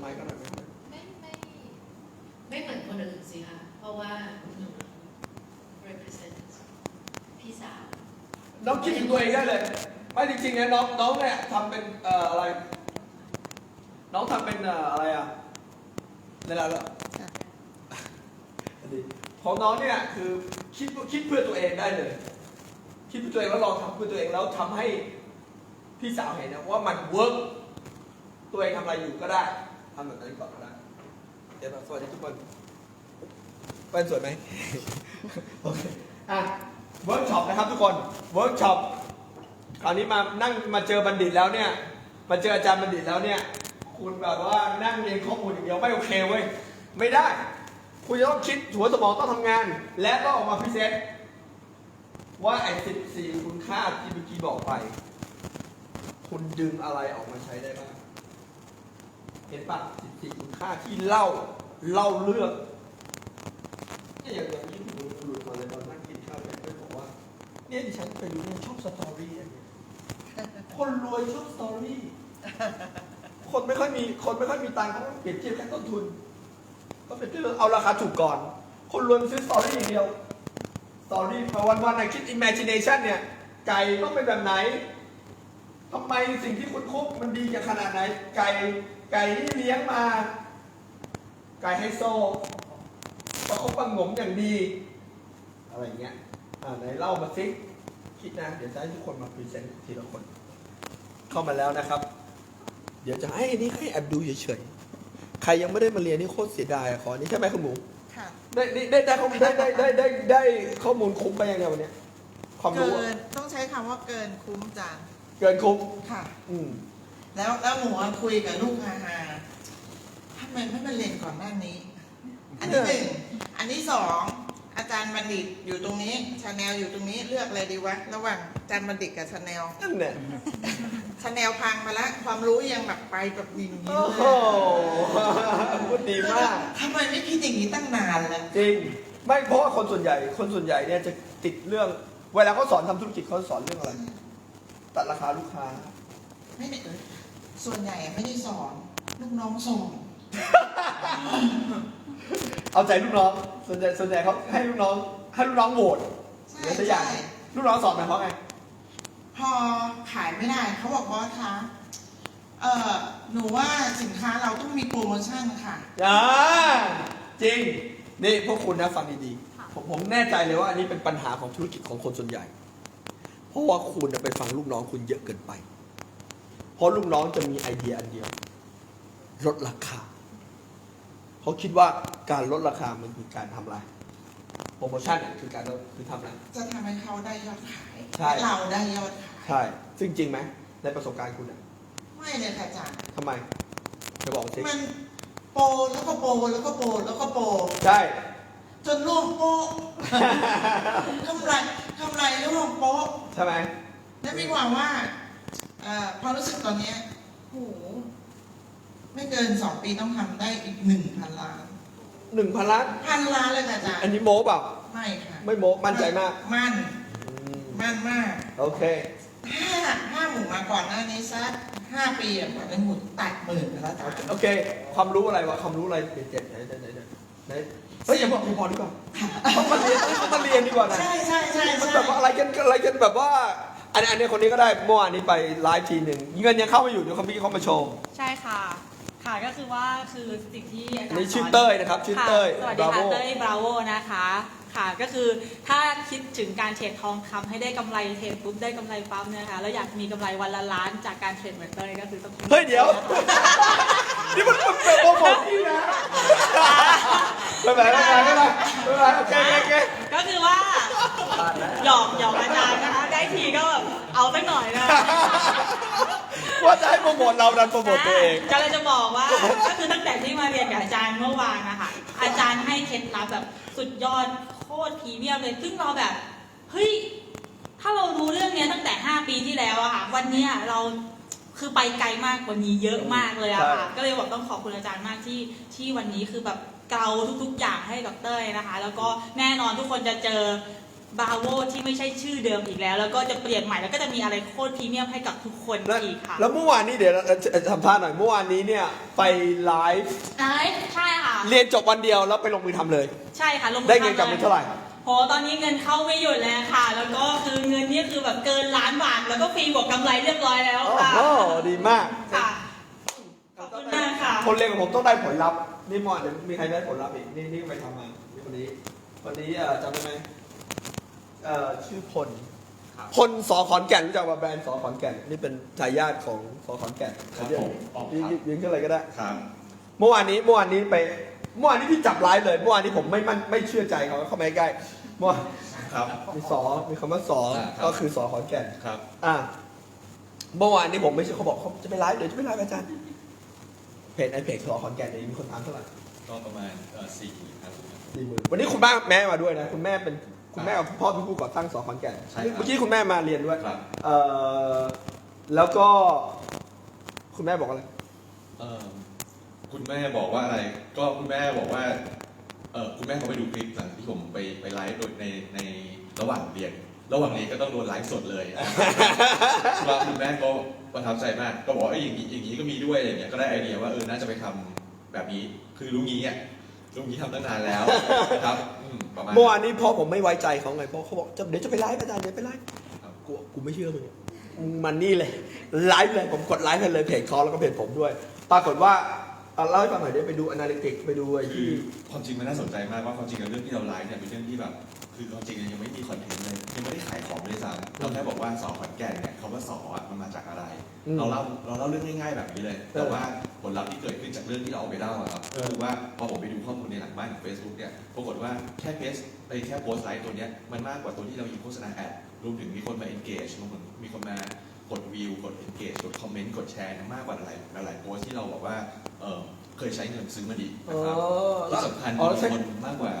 ไม้ก็ได้ไหมไม่ไม่ไม่เหมือนคนอื่นสิคะเพราะว่าหนู represent พี่สาว น้องคิดถึงตัวเองได้เลย ไม่จริงๆนะน้องน้องเนี่ยทำเป็นเอ่ออะไร น้องทำเป็นเอ่ออะไรอะในเราแล้วของน้องเนี่ยคือคิดคิดเพื่อตัวเองได้เลย คิดเพื่อตัวเองแล้วลองทำเพื่อตัวเองแล้วทำให้พี่สาวเห็นนะว่ามันเวิร์กตัวเองทำอะไรอยู่ก็ได้ ทำแบบนั้นก่อนก็ได้เดี๋ยวมาสวัสดีทุกคนแว่นสวยไหมโอเคอะเวิร์กช็อปนะครับทุกคนเวิร์กช็อปคราวนี้มานั่งมาเจอบัณฑิตแล้วเนี่ย มาเจออาจารย์บัณฑิตแล้วเนี่ย คุณแบบว่านั่งเรียนข้อมูลอย่างเดียวไม่โอเคเว้ยไม่ได้ คุณจะต้องคิดหัวสมองต้องทำงาน และต้องออกมาพิเศษว่าไอ้สิบสี่คุณค่าที่เมื่อกี้บอกไป คุณดึงอะไรออกมาใช้ได้บ้าง เห็นปะสิบสี่คุณค่าที่เล่าเล่าเรื่องเนี่ยอย่างอย่างที่ผมหลุดมาเลยตอนนั่งกินข้าวเนี่ยเพื่อนบอกว่า เนี่ยดิฉันไปรู้เนี่ยชอบสตอรี่อันนี้คนรวยชอบสตอรี่คนไม่ค่อยมีคนไม่ค่อยมีตังค์เขาเปรียบเทียบแค่ต้นทุนก็เป็นที่เอาราคาถูกก่อน คนรวยซื้อสตอรี่อย่างเดียวสตอรี่พอวันวันๆนะคิด imagination เนี่ยไก่ต้องเป็นแบบไหนทำไมสิ่งที่คุณคุกมันดีกันขนาดไหนไก่ ไก่ที่เลี้ยงมา ไก่ไฮโซประคบประหงมอย่างดี อะไรอย่างเงี้ยอ่าไหนเล่ามาสิคิดนะ เดี๋ยวจะให้ทุกคนมาพรีเซนต์ทีละคน เข้ามาแล้วนะครับ เดี๋ยวจะให้อันนี้ให้แอบดูเฉยๆ ใครยังไม่ได้มาเรียนนี่โคตรเสียดายอะขออันนี้ใช่ไหมคุณหมูค่ะได้ได้ได้ได้ข้อมูลได้ได้ได้ได้ได้ข้อมูลคุ้มไปยังไงวันเนี้ยความเกิรู้อะนต้องใช้คำว่าเกินคุ้มจังเกินคุ้มค่ะ อืม แล้วแล้วหมูอะคุยกับลูกฮาฮาทำไมไม่มาเรียนก่อนหน้านี้ อันที่หนึ่งอันที่สองอาจารย์บัณฑิตอยู่ตรงนี้ชาแนลอยู่ตรงนี้เลือกอะไรดีวะระหว่างอาจารย์บัณฑิตกับชาแนลนั่นแหละชาแนลพังมาแล้วความรู้ยังแบบไปแบบยิงนี้โอ้เลโหยพูดดีมาก ทำไมไม่คิดอย่างนี้ตั้งนานแล้ว จริง ไม่เพราะว่าคนส่วนใหญ่ คนส่วนใหญ่เนี่ยจะติดเรื่อง เวลาเขาสอนทำธุรกิจเขาสอนเรื่องอะไร ตัดราคาลูกค้า ไม่ได้เออ ส่วนใหญ่อะไม่ได้สอนลูกน้องสอนเอาใจลูกน้องส่วนใหญ่ส่วนใหญ่เขาให้ลูกน้อง ให้ลูกน้องโหวตใช่เดี๋ยวสักอย่างใช่ลูกน้องสอนหมายความไงพอขายไม่ได้เขาบอกบอสคะเอ่อหนูว่าสินค้าเราต้องมีโปรโมชั่นค่ะ อ่าจริง นี่พวกคุณนะฟังดีๆผมผมแน่ใจเลยว่าอันนี้เป็นปัญหาของธุรกิจของคนส่วนใหญ่ เพราะว่าคุณน่ะไปฟังลูกน้องคุณเยอะเกินไป เพราะลูกน้องจะมีไอเดียอันเดียว ลดราคาเขาคิดว่าการลดราคามันคือการทำอะไรโปรโมชั่นน่ะคือการลดคือทำอะไรจะทำให้เขาได้ยอดขายใช่ และเราได้ยอดขาย ใช่ ซึ่งจริงไหมในประสบการณ์คุณน่ะไม่เลยค่ะอาจารย์ ทำไมจะบอกสิมันโปรแล้วก็โปรแล้วก็โปรแล้วก็โปรใช่ จนร่วงโป๊ะกำไรกำไรร่วงโป๊ะใช่ไหม และมีความว่าเอ่อ ความรู้สึกตอนเนี้ยโหไม่เกินสองปีต้องทำได้อีกหนึ่งพันล้านหนึ่งพันล้านพันล้านเลยค่ะอาจารย์อันนี้โม้เปล่าไม่ค่ะไม่โม้มั่นใจมาก มั่นอืมมั่นมาก โอเคถ้าถ้าหมูมาก่อนหน้านี้สักห้าปีอะกว่าจะหมุนตัดหมื่นไปแล้วจ้ะโอเค ความรู้อะไรวะความรู้อะไรเจ็ดๆไหนไหนไหนไหนไหนเฮ้ยอย่าบอกอย่าบอกดีกว่าต้องมาเรียนต้องมาเรียนดีกว่านะใช่ใช่ใช่มันใช่แบบว่าอะไรกันอะไรกันแบบว่า อันนี้อันนี้คนนี้ก็ได้เมื่อวานนี้ไปไลฟ์ทีหนึ่งเงินยังเข้ามาอยู่เดี๋ยวเขาพี่เขามาโชว์ใช่ค่ะ ค่ะก็คือว่าคือสิ่งที่อาจารย์นี่ชื่อสเต้ยนะครับชื่อเต้ยค่ะสวัสดีบราโวค่ะเต้ยบราโวนะคะ ค่ะก็คือถ้าคิดถึงการเทรดทองคำให้ได้กำไรเทรดปุ๊บได้กำไรปั๊บเนยนะคะแล้วอยากมีกำไรวันละล้านจากการเทรดเหมือนเต้ยก็คือต้องเฮ้ยเดี๋ยว นี่มันมันเป็นโปรโมทที่นะไม่เป็นไรไม่เป็นไรไม่เป็นไรไม่เป็นไรโอเคโอเคก็คือว่า หยอกหยอกอาจารย์นะคะ ได้ทีก็แบบเอาสักหน่อยนะ ว่าจะให้โปรโมทเราดันโปรโมทตัวเอง จะเลยจะบอกว่าก็คือตั้งแต่ที่มาเรียนกับอาจารย์เมื่อวานนะคะอาจารย์ให้เคล็ดลับแบบสุดยอดโคตรพรีเมียมเลย ซึ่งเราแบบเฮ้ยถ้าเรารู้เรื่องเนี้ยตั้งแต่ 5 ปีที่แล้วอะค่ะ วันเนี้ยเราคือไปไกลมากกว่านี้เยอะมากเลยอะค่ะใช่ก็เลยบอกต้องขอบคุณอาจารย์มากที่ที่วันนี้คือแบบเกลาทุกๆอย่างให้กับเต้ยนะคะ แล้วก็แน่นอนทุกคนจะเจอ บาโวที่ไม่ใช่ชื่อเดิมอีกแล้ว แล้วก็จะเปลี่ยนใหม่แล้วก็จะมีอะไรโคตรพรีเมียมให้กับทุกคนแล้วอีกค่ะแล้วเมื่อวานนี้เดี๋ยวเราจะทำท่าหน่อยเมื่อวานนี้เนี่ยไปไลฟ์ใช่ใช่ค่ะ เรียนจบวันเดียวแล้วไปลงมือทำเลย ใช่ค่ะลงมือได้เงินทำกลับไปเท่าไหร่โหตอนนี้เงินเข้าไม่หยุดแล้วค่ะ แล้วก็คือเงินนี่คือแบบเกินล้านบาทแล้วก็ฟรีบวกกำไรเรียบร้อยแล้วโอ้ค่ะโหดีมากค่ะขอบคุณมากค่ะคนเรียนกับผมต้องได้ผลลัพธ์นี่เมื่อวานเดี๋ยวมีใครได้ผลลัพธ์อีกนี่นี่ไปทำมานี่คนนี้คนนี้เอ่อจำได้ไหม เอ่อชื่อพลพลสอขอนแก่นรู้จักว่าแบรนด์สอขอนแก่นนี่เป็นทายาทของสอขอนแก่นครับผมอ๋อยิงครับ ยิงขึ้นอะไรก็ได้ ครับ เมื่อวานนี้เมื่อวานนี้ไปเมื่อวานนี้พี่จับไลฟ์เลย เมื่อวานนี้ผมไม่มั่นไม่เชื่อใจเขาเข้ามาใกล้ๆเมื่อวานครับ มีสอมีคำว่าสออ่าครับ ก็คือสอขอนแก่น ครับ อ่าเมื่อวานนี้ผมไม่เชื่อเขาบอกเขาจะไปไลฟ์เดี๋ยวจะไปไลฟ์อาจารย์เพจไอเพจสอขอนแก่นเนี่ยมีคนตามเท่าไหร่ก็ประมาณเอ่อสี่ครับสี่หมื่นวันนี้คุณแม่แม่มาด้วยนะ คุณแม่เป็น คุณแม่กับพ่อเป็นผู้ก่อตั้งสอขอนแก่นใช่ครับเมื่อกี้คุณแม่มาเรียนด้วยครับ เอ่อแล้วก็ คุณแม่บอกอะไร เอ่อคุณแม่บอกว่าอะไร ก็คุณแม่บอกว่า เออคุณแม่เขาไปดูคลิปหลังที่ผมไปไปไลฟ์โดยในในระหว่างเรียน ระหว่างเรียนก็ต้องโดนไลฟ์สดเลยว่าคุณแม่ก็ประทับใจมาก ก็บอกว่าเอ้ยอย่างนี้อย่างนี้ก็มีด้วยอะไรเงี้ย ก็ได้ไอเดียว่าเออ น่าจะไปทำแบบนี้ คือรู้งี้อะ รู้งี้ทำตั้งนานแล้วนะครับอืมประมาณเมื่อวานนี้พ่อผมไม่ไว้ใจเขาไงเพราะเขาบอกจะเดี๋ยวจะไปไลฟ์อาจารย์เดี๋ยวไปไลฟ์ครับกูกูไม่เชื่อมึงมึงมันนี่เลยไลฟ์เลยผมกดไลฟ์ให้เลยเพจเขาแล้วก็เพจผมด้วย ปรากฏว่าเอาเล่าให้ฟังหน่อยได้ไปดู analytics ไปดูไอ้คืที่ อความจริงมันน่าสนใจมากว่าความจริงแล้วเรื่องที่เราไลฟ์เนี่ยเป็นเรื่องที่แบบคือความจริงยังไม่มีคอนเทนต์เลยยังไม่ได้ขายของเลยซ้ำเราแค่บอกว่าสอขอนแก่นเนี่ยคำว่าสออะมันมาจากอะไร อืมเราเล่าเราเล่าเรื่องง่ายๆแบบนี้เลยเออแต่ว่าผลลัพธ์ที่เกิดขึ้นจากเรื่องที่เราเอาไปเล่าอะครับเออ คือว่าพอผมไปดูข้อมูลในหลังบ้านของ Facebook เนี่ยปรากฏว่าแค่เพจไอ้แค่โพสต์ไลฟ์ตัวเนี้ยมันมากกว่าตัวที่เรายิงโฆษณาแอดรวมถึงมีคนมา engage รวมถึงมีคนมากดวิวกด engage กดคอมเมนต์กดแชร์มากกว่าหลายหลายๆโพสต์ที่เราบอกว่าเออเคยใช้เงินซื้อมาดีอ๋นะอครับ แล้ที่วสำคัญอ๋อมีใช่คนมากกว่า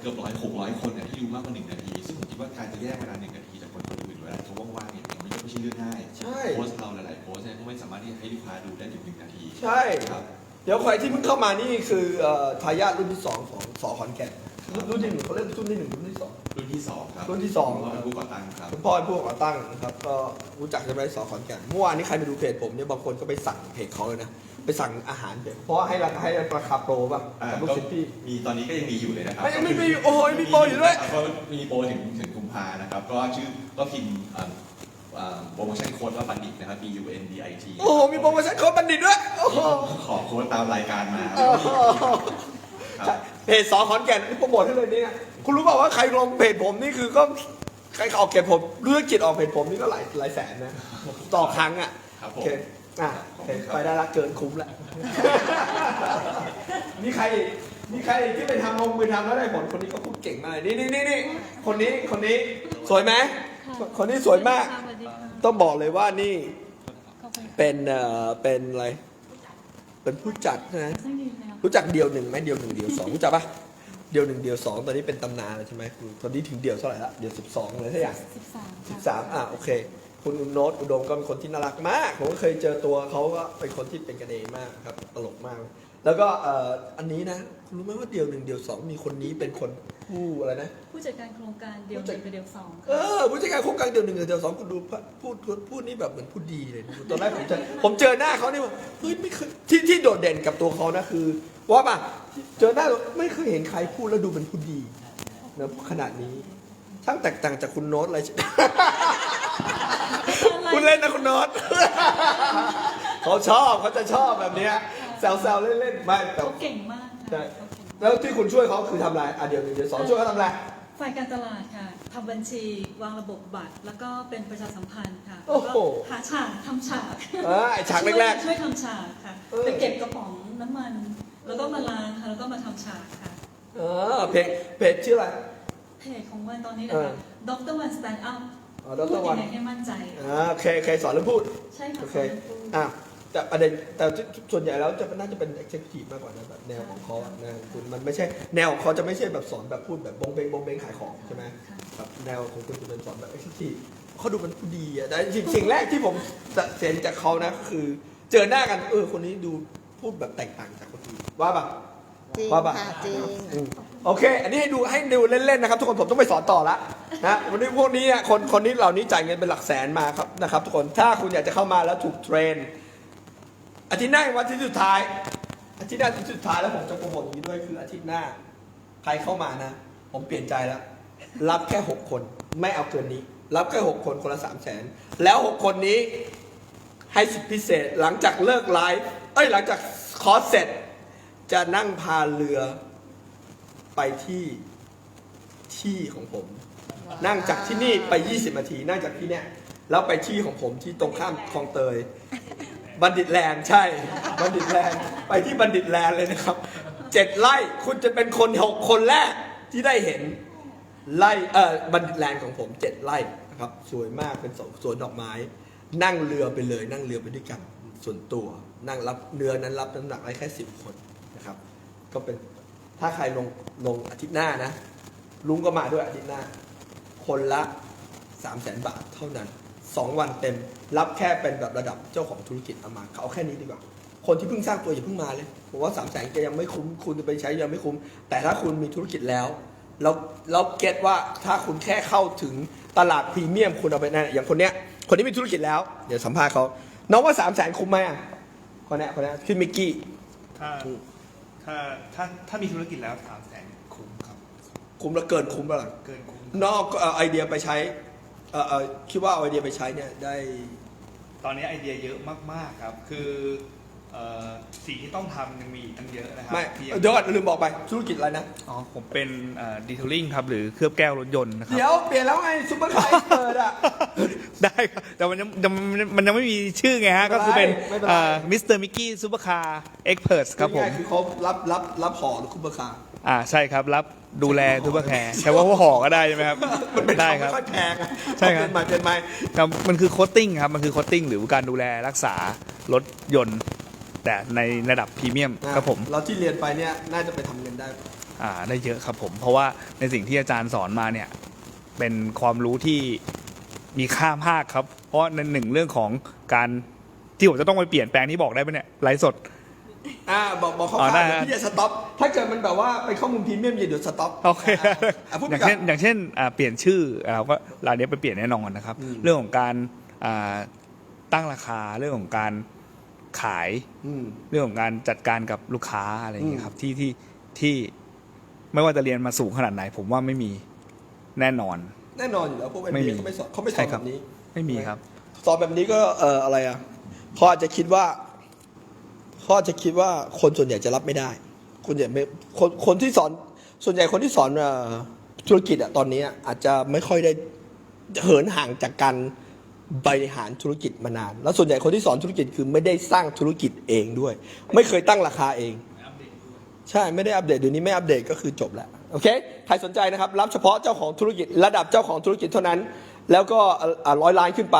เกือบร้อยหกร้อยคนเนี่ยที่ดูมากกว่าหนึ่งนาที ซึ่งผมคิดว่าการจะแยกเวลาหนึ่งนาทีจากคนคนอื่นเวลาเขาว่างๆเนี่ยมันไม่ ใช่เรื่องง่ายใช่ โพสต์เราหลายๆโพสต์เนี่ยก็ไม่สามารถที่จะให้ลูกค้าดูได้ถึงหนึ่งนาทีใช่ ครับ เดี๋ยวใครที่เพิ่งเข้ามานี่คือเอ่อทายาทรุ่นที่สองของสอขอนแก่นรุ่นรุ่นที่หนึ่งเขาเรียกรุ่นที่หนึ่งรุ่นที่สอง รุ่นที่สองครับรุ่นที่สอง ผมว่าเป็นผู้ก่อตั้งครับ คุณพ่อเป็นผู้ก่อตั้งนะครับก็รู้จักจะไปสอขอนแก่นเมื่อวานนี้ใครไปดูเพจผมเนี่ยบางคนก็ไปสั่งเพจเขาเลยนะไปสั่งอาหารเพจเพราะว่าให้ราคาให้ราคาโปรป่ะอ่ากับลูกก็ศิษย์พี่ มีตอนนี้ก็ยังมีอยู่เลยนะครับไม่ยังไม่มีโอ้ยมีโปรอยู่ด้วย ก็มีโปรถึงถึงกุมภานะครับ ก็ชื่อก็พิมพ์อ่าอ่า โปรโมชั่นโค้ดว่าบัณฑิตนะครับ B U N D I T โอ้โห มีโปรโมชั่นโค้ดบัณฑิตด้วย โอ้โห ขอโค้ดตามรายการมาโอ้โห ครับใช่เพจสอขอนแก่นนี่โปรโมทให้เลยเนี่ย คุณรู้เปล่าว่าใครลงเพจผมนี่คือก็ใครออกเพจผมธุรกิจออกเพจผมนี่ก็หลายหลายแสนนะ ต่อครั้งอะ ครับผโอมเค อะโอเคไปได้ละเกินคุ้มละ มีใครอีกมีใครอีกที่ไปทำลงมือทำแล้วได้ผล คนนี้ก็พูดเก่งมากเลยนี่นี่นี่นี่คนนี้ คนนี้ สวยไหม คนนี้สวยมากสวัสดีค่ะ ต้องบอกเลยว่านี่ขอบคุณค่ะเป็นเอ่อเป็นอะไร เป็นผู้จัดนะไม่มีแล้วรู้จักเดียวหนึ่งไหมเดียวหนึ่งเดียวสองรู้จักปะเดียวหนึ่งเดียวสองตอนนี้เป็นตำนานแล้วใช่ไหมตอนนี้ถึงเดียวเท่าไหร่ละเดียวสิบสองเลยใช่ไหมสิบสามสิบสามอะโอเค คุณโน้ตอุดมก็เป็นคนที่น่ารักมาก ผมก็เคยเจอตัวเขาก็เป็นคนที่เป็นกันเองมากครับ ตลกมาก แล้วก็เอ่ออันนี้นะคุณรู้ไหมว่าเดียวหนึ่งเดียวสองมีคนนี้เป็นคนผู้อะไรนะ ผู้จัดการโครงการเดียวหนึ่งเป็นเดียวสองเอค่ะอผู้จัดการโครงการเดียวหนึ่งเดียวสองคุณดูพูดพูดพูดนี่แบบเหมือนพูดดีเลยตอนแรกผมเจอผมเจอหน้าเขานี่ว่าเฮ้ยไม่เคยที่ที่โดดเด่นกับตัวเขานะคือว่าป่ะเจอหน้าแล้วไม่เคยเห็นใครพูดแล้วดูเป็นผู้ดีนะขนาดนี้ช่างแตกต่างจากคุณโน้ตอะไรคุ ณเล่นนะคุณโน้ตเขาชอบเขาจะชอบแบบเนี้ยแซวๆเล่นๆไม่แต่ เขาเก่งมากใช่ ค่ะเขาเก่งแล้วที่คุณช่วยเขาคือทำอะไรอะเดี๋ยวหนึ่งเดี๋ยวสองช่วยเขาทำอะไร ฝ่ายการตลาดค่ะทำบัญชีวางระบบบัตร แล้วก็เป็นประชาสัมพันธ์ค่ะโอ้แล้วโหก็หาฉากทำฉากเออไอฉากช่วยแรกช่วยทำฉากค่ะเออ ไปเก็บกระป๋องน้ำมัน แล้วก็มาล้างค่ะแล้วก็มาทำฉากค่ะๆเออเพจเพจชื่ออะไร เพจของวันตอนนี้เอนะอคะด็อกเตอร์วันสแตนด์อัพ อ๋อดพูดรวัยันงไงให้มั่นใจ อ่าเคยเคยสอนเรื่องพูด ใช่ค่ะโอเคอะแต่ประเด็นแต่ส่วนใหญ่แล้วจะน่าจะเป็น executive มากกว่านะแบบแนวของเขาอะนะคุณมันไม่ใช่แนวของเขาจะไม่ใช่แบบสอนแบบพูดแบบบงเบงบงเบงขายของใช่ไหมค่ะ แบบแนวของคุณจะเป็นสอนแบบ executive เขาดูเป็นผู้ดีอะแต่สิ่งสิ่งแรกที่ผมจะเห็นจากเขานะก็คือ เจอหน้ากันเออคนนี้ดูพูดแบบแตกต่างจากคนอื่นว่าป่ะจริงว่าป่ะค่ะจริง อืม โอเค อันนี้ให้ดูให้ดูเล่นๆนะครับ ทุกคนผมต้องไปสอนต่อละนะวันนี้พวกนี้เนี่ยคนคนนี้เหล่านี้จ่ายเงินเป็นหลักแสนมาครับนะครับทุกคนถ้าคุณอยากจะเข้ามาแล้วถูกเทรนอาทิตย์หน้าวันที่สุดท้าย อาทิตย์หน้าที่สุดท้ายแล้วผมจะโปรโมทนี้ด้วยคืออาทิตย์หน้า ใครเข้ามานะ ผมเปลี่ยนใจแล้ว รับแค่6คนไม่เอาเกินนี้ รับแค่6คนคนละ3 0 0แสนแล้ว6คนนี้ให้สิทธิพิเศษหลังจากเลิกไลฟ์เอ้ยหลังจากคอร์สเสร็จ จะนั่งพาเรือ ไปที่ที่ของผม นั่งจากที่นี่ไป 20นาที นั่งจากที่เนี่ยแล้วไปที่ของผมที่ตรงข้ามคลองเตย บัณฑิตแลนด์ใช่ บัณฑิตแลนด์ไปที่บัณฑิตแลนด์เลยนะครับเจ็ดไร่คุณจะเป็นคนหกคนแรกที่ได้เห็นไร่เออบัณฑิตแลนด์ของผมเจ็ดไร่นะครับสวยมากเป็นสวนสวนดอกไม้ นั่งเรือไปเลย นั่งเรือไปด้วยกันส่วนตัว นั่งรับเรือนั้นรับน้ำหนักได้แค่สิบคนนะครับ ก็เป็น ถ้าใครลงลงอาทิตย์หน้านะ ลุงก็มาด้วยอาทิตย์หน้า คนละ 3 0 0แสนบาทเท่านั้น 2 วันเต็ม รับแค่เป็นแบบระดับเจ้าของธุรกิจเอามาเอาแค่นี้ดีกว่า คนที่เพิ่งสร้างตัวอย่าเพิ่งมาเลยผมว่า3 0 0แสนจะยังไม่คุ้ม คุณจะไปใช้ยังไม่คุ้ม แต่ถ้าคุณมีธุรกิจแล้วเราเราเก็ตว่าถ้าคุณแค่เข้าถึงตลาดพรีเมียมคุณเอาไปนั่นอย่างคนเนี้ย คนที่มีธุรกิจแล้ว เดี๋ยวสัมภาษณ์เขาน้องว่า3 0 0แสนคุ้มไหมอะคนเนี้ยคนเนี้ยคือมิกกี้ ถ้า ถ้าถ้าถ้ามีธุรกิจแล้วสามแสนคุ้มครับ คุ้มแล้วเกินคุ้มแล้วล่ะเกินคุ้ม นอกเอาไอเดียไปใช้เอ่อเอ่อคิดว่าเอาไอเดียไปใช้เนี่ยได้ ตอนนี้ไอเดียเยอะมาก ๆ ครับ คือ เอ่อสิ่งที่ต้องทำยังมีอีกตั้งเยอะนะครัไม่ที่เดี๋ยวก่อนลืมบอกไปธุรกิจอะไรนะ อ๋อผมเป็นดีเทลลิ่งครับหรือเคลือบแก้วรถยนต์นะครับ เดี๋ยวเปลี่ยนแล้วไงซุปเปอร์คาร์เปิดอะ ได้ครับแต่มันยังยังมันยังไม่มีชื่อไงฮะก็คือเป็นไม่เป็นไร มิสเตอร์มิกกี้ซูเปอร์คาร์เอ็กเพรสครับผมง่ายๆคือเขารับรับรับห่อหรือซุปเปอร์คาร์อ่าใช่ครับ รับดูแลซูเปอร์แคร์ใช้ว่าห่อก็ได้ใช่ไหมครับ มันเป็นได้ของครัไม่บ ค่อยแพงอะใช่ครับ เป็นไม้เป็นไม้ครับมันคือโคตติ้งครับ มันคือโคตติ้งหรือการดูแลรักษารถยนต์ แต่ในระดับพรีเมียมครับผมเราที่เรียนไปเนี่ยน่าจะไปทำเงินได้ อ่าได้เยอะครับผม เพราะว่าในสิ่งที่อาจารย์สอนมาเนี่ย เป็นความรู้ที่มีค่ามากครับ เพราะในหนึ่งเรื่องของการที่ผมจะต้องไปเปลี่ยนแปลงที่บอกได้ไหมเนี่ยไลฟ์สด อ่าบอกบอกเขาอ๋อวได้ๆเดี๋ยวพี่จะสต็อป ถ้าเกิดมันแบบว่าเป็นข้อมูลพรีเมียมอย่าเดี๋ยวสต็อปโอเคอะพูดอไปย่างก่อเช่นน อย่างเช่นอ่าเปลี่ยนชื่อเราก็รายนี้ไปเปลี่ยนแน่นอนนะครับ อืม เรื่องของการอ่าตั้งราคาเรื่องของการ ขายอืมเรื่องของการจัดการกับลูกค้าอะไรอย่างเงี้ยครับที่ที่ที่ไม่ว่าจะเรียนมาสูงขนาดไหน ผมว่าไม่มีแน่นอน แน่นอนอยู่แล้วพวกไม่ไม่มีเขาไม่สอนเขาไม่สใช่อนครัแบบบนี้ ไม่มีครับ สอนแบบนี้ก็เอ่ออะไรอะเขาอาจจะคิดว่าเขาอาจจะคิดว่าคนส่วนใหญ่จะรับไม่ได้ คนใหญ่ไม่คนคนที่สอนส่วนใหญ่คนที่สอนเอ่อธุรกิจอะตอนนี้อาจจะไม่ค่อยได้เหินห่างจากการ บริหารธุรกิจมานาน แล้วส่วนใหญ่คนที่สอนธุรกิจคือไม่ได้สร้างธุรกิจเองด้วย ไม่เคยตั้งราคาเอง ใช่ไม่ได้อัปเดตเดี๋ยวนี้ไม่อัปเดตก็คือจบแล้วโอเคใครสนใจนะครับรับเฉพาะเจ้าของธุรกิจ ระดับเจ้าของธุรกิจเท่านั้น แล้วก็ร้อยล้านขึ้นไป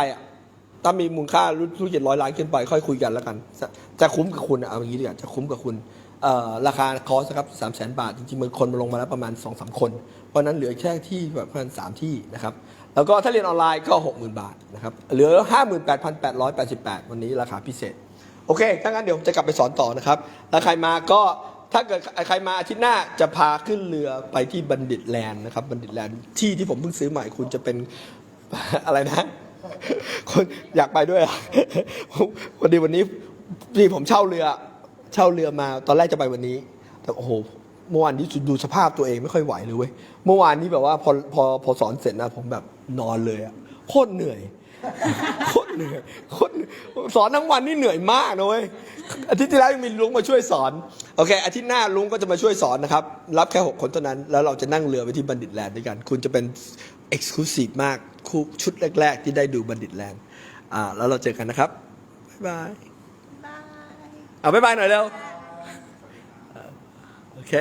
ถ้ามีมูลค่าธุรกิจร้อยล้านขึ้นไป ค่อยคุยกันแล้วกัน จะคุ้มกับคุณเอาอย่างนี้ดีกว่าจะคุ้มกับคุณราคาคอสครับสามแสนบาท จริงๆมันคนมาลงมาแล้วประมาณ2อสคน เพราะฉะนั้นเหลือแค่ที่แบบประมาณสามที่นะครับ แล้วก็ถ้าเรียนออนไลน์ก็ 60,000 บาทนะครับเหลือ 58,888 วันนี้ราคาพิเศษ โอเค ถ้างั้นเดี๋ยวผมจะกลับไปสอนต่อนะครับ แล้วใครมาก็ถ้าเกิดใครมาอาทิตย์หน้าจะพาขึ้นเรือไปที่บัณฑิตแลนด์นะครับ บัณฑิตแลนด์ที่ที่ผมเพิ่งซื้อใหม่คุณจะเป็น อะไรนะ คนอยากไปด้วยอะพอดีวันนี้พี่ผมเช่าเรือ เช่าเรือมาตอนแรกจะไปวันนี้ แต่โอ้โหเมื่อวานนี้ดูสภาพตัวเองไม่ค่อยไหวเลยเว้ย เมื่อวานนี้แบบว่าพอพอพอสอนเสร็จนะผมแบบนอนเลยอะโคตรเหนื่อย โคตรเหนื่อยโคตรสอนทั้งวันนี่เหนื่อยมากนะเว้ยอาทิตย์ที่แล้วยังมีลุงมาช่วยสอนโอเคอาทิตย์หน้าลุงก็จะมาช่วยสอนนะครับ รับแค่ 6 คนเท่านั้น แล้วเราจะนั่งเรือไปที่บัณฑิตแลนด์ด้วยกัน คุณจะเป็นเอกซ์คลูซีฟมากคู่ชุดแรก ๆ ที่ได้ดูบัณฑิตแลนด์อ่าแล้วเราเจอกันนะครับบ๊ายบายเอาบ๊ายบายหน่อยเร็วโอเค